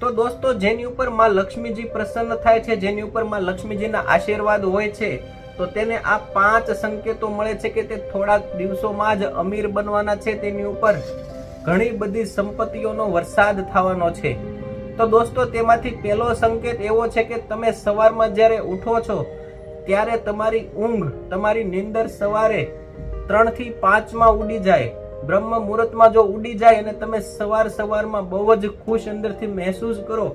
તો દોસ્તો, જેની ઉપરમાં લક્ષ્મીજી પ્રસન્ન થાય છે, જેની ઉપરમાં લક્ષ્મીજીના આશીર્વાદ હોય છે, તો તેને આ પાંચ સંકેતો મળે છે કે તે થોડાક દિવસોમાં જ અમીર બનવાના છે તેની ઉપર. ઘણી બધી સંપત્તિઓનો વરસાદ થવાનો છે. તો દોસ્તો, તેમાંથી પહેલો સંકેત એવો છે કે તમે સવારમાં જ્યારે ઉઠો છો, ત્યારે તમારી ઊંઘ, તમારી નીંદર સવારે ત્રણથી પાંચમાં ઉડી જાય. બ્રહ્મ મુહૂર્તમાં જો ઉડી જાય અને તમે સવાર સવારમાં બહુ જ ખુશ અંદરથી મહેસૂસ કરો,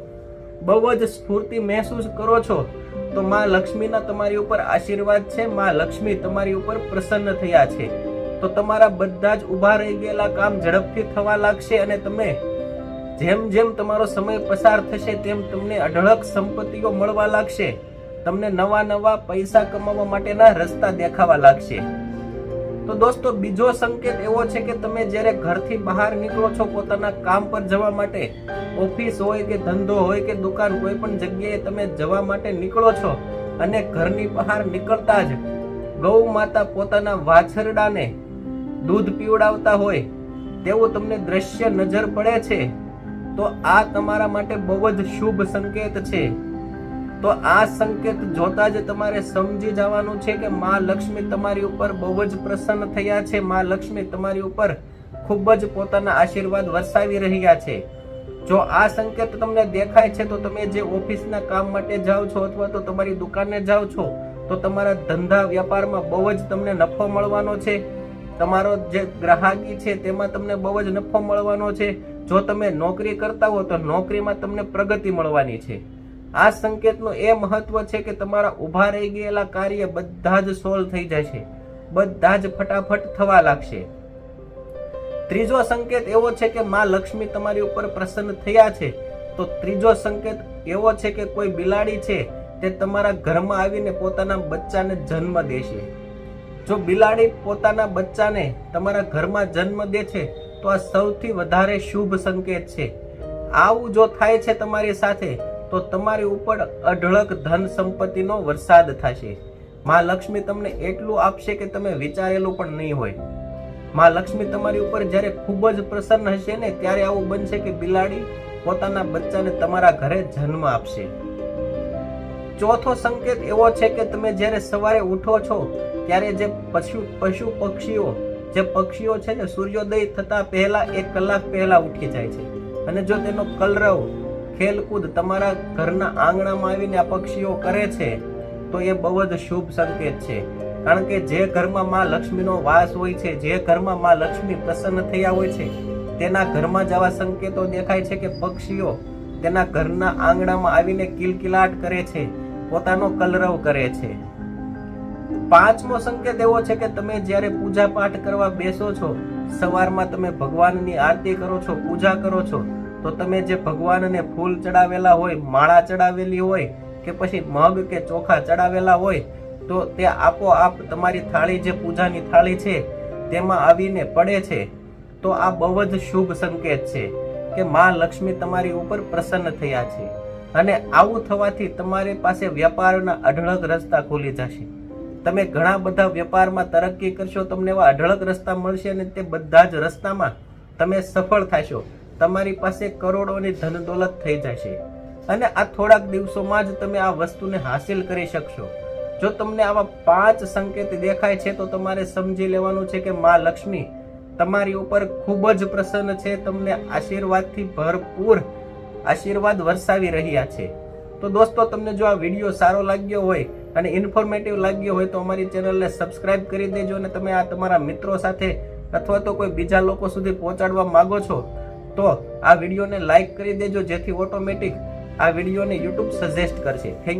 બહુ જ સ્ફૂર્તિ મહેસૂસ કરો છો, તો માં લક્ષ્મીના તમારી ઉપર આશીર્વાદ છે, માં લક્ષ્મી તમારી ઉપર પ્રસન્ન થયા છે. તો તમારા બધા જ ઊભા રહી ગયેલા કામ ઝડપથી થવા લાગશે અને તમે જેમ જેમ તમારો સમય પસાર થશે, તેમ તમને અઢળક સંપત્તિઓ મળવા લાગશે. તમને નવા નવા પૈસા કમાવા માટેના રસ્તા દેખાવા લાગશે. તો દોસ્તો, બીજો સંકેત એવો છે કે તમે જ્યારે ઘરથી બહાર નીકળો છો પોતાના કામ પર જવા માટે, ઓફિસ હોય કે ધંધો હોય કે દુકાન કોઈ પણ જગ્યાએ તમે જવા માટે નીકળો છો અને ઘરની બહાર નીકળતા જ ગૌ માતા પોતાના વાછરડાને દૂધ પીવડાવતા હોય, તેવું તમને દ્રશ્ય નજર પડે છે, તો આ તમારા માટે બહુ જ શુભ સંકેત છે. તો આ સંકેત જોતા જ તમારે સમજી જવાનું છે કે માં લક્ષ્મી તમારી ઉપર બહુ જ પ્રસન્ન થયા છે. માં લક્ષ્મી તમારી ઉપર ખૂબ જ પોતાના આશીર્વાદ વરસાવી રહ્યા છે. જો આ સંકેત તમને દેખાય છે તો તમે જે ઓફિસના કામ માટે જાઓ છો અથવા તો તમારી દુકાને જાઓ છો, તો તમારા ધંધા વ્યાપારમાં બહુ જ તમને નફો મળવાનો છે. તમારો જે ગ્રાહકી છે તેમાં તમને બહુ જ નફો મળવાનો છે. જો તમે નોકરી કરતા હો તો નોકરીમાં તમને પ્રગતિ મળવાની છે. આ સંકેતનું એ મહત્વ છે કે તમારા ઊભા રહી ગયેલા કાર્ય બધા જ સોલ્વ થઈ જશે બધા જ ફટાફટ થવા લાગશે. ત્રીજો સંકેત એવો છે કે માં લક્ષ્મી તમારી ઉપર પ્રસન્ન થયા છે. તો ત્રીજો સંકેત એવો છે કે કોઈ બિલાડી છે તે તમારા ઘરમાં આવીને પોતાના બચ્ચાને જન્મ દેશે જો બિલાડી પોતાના બચ્ચાને તમારા ઘરમાં જન્મ દે છે, તો આ સૌથી વધારે શુભ સંકેત છે. આવું જો થાય છે તમારી સાથે તો તમારી ઉપર અઢળક ધન સંપત્તિનો વરસાદ થશે. માં લક્ષ્મી તમને એટલું આપશે કે તમે વિચારેલું પણ નહીં હોય. માં લક્ષ્મી તમારી ઉપર જ્યારે ખૂબ જ પ્રસન્ન હશે ને, ત્યારે આવું બનશે કે બિલાડી પોતાના બચ્ચાને તમારા ઘરે જન્મ આપશે. ચોથો સંકેત એવો છે કે તમે જ્યારે સવારે ઉઠો છો, ત્યારે જે પશુ પશુ પક્ષીઓ, જે પક્ષીઓ છે ને, સૂર્યોદય થતા પહેલા એક કલાક પહેલા ઉઠી જાય છે. અને જો તેનો કલરવ ખેલકૂદ તમારા ઘરના આંગણામાં આવીને આ પક્ષીઓ કરે છે, તો એ બહુ જ શુભ સંકેત છે. કારણ કે જે ઘરમાં માં લક્ષ્મીનો વાસ હોય છે, જે ઘરમાં માં લક્ષ્મી પ્રસન્ન થયા હોય છે, તેના ઘરમાં જ આવા સંકેતો દેખાય છે કે પક્ષીઓ તેના ઘરના આંગણામાં આવીને કિલકિલાટ કરે છે, પોતાનો કલરવ કરે છે. પાંચમો સંકેત એવો છે કે તમે જ્યારે પૂજા પાઠ કરવા બેસો છો, સવારમાં તમે ભગવાનની આરતી કરો છો, પૂજા કરો છો તો તમે જે ભગવાનને ફૂલ ચડાવેલા હોય, માળા ચડાવેલી હોય, કે પછી મગ કે ચોખા ચડાવેલા હોય, તો તે આપોઆપ તમારી થાળી જે પૂજાની થાળી છે, તેમાં આવીને પડે છે. તો આ બહુ જ શુભ સંકેત છે કે માં લક્ષ્મી તમારી ઉપર પ્રસન્ન થયા છે અને આવું થવાથી તમારી પાસે વ્યાપારના અઢળક રસ્તા ખુલી જશે. તમે ઘણા બધા વેપારમાં તરક્કી કરશો, તમને એવા અઢળક રસ્તા મળશે અને તે બધા જ રસ્તામાં તમે સફળ થશો. તમારી પાસે કરોડોની ધન દોલત થઈ જશે. અને આ થોડાક દિવસોમાં જ તમે આ વસ્તુને હાસિલ કરી શકશો. જો તમને આવા પાંચ સંકેત દેખાય છે, તો તમારે સમજી લેવાનું છે કે મા લક્ષ્મી, તમારી ઉપર ખૂબ જ પ્રસન્ન છે, તમને આશીર્વાદથી ભરપૂર આશીર્વાદ વરસાવી રહ્યા છે. તો દોસ્તો, તમને જો આ વીડિયો સારો લાગ્યો હોય અને ઇન્ફોર્મેટિવ લાગ્યો હોય, તો અમારી ચેનલને સબસ્ક્રાઇબ કરી દેજો અને તમે આ તમારા મિત્રો સાથે અથવા તો કોઈ બીજા લોકો સુધી પહોંચાડવા માંગો છો તો આ વિડીયોને લાઈક કરી દેજો જેથી ઓટોમેટિક આ વિડીયોને યુટ્યુબ સજેસ્ટ કરશે. થેન્ક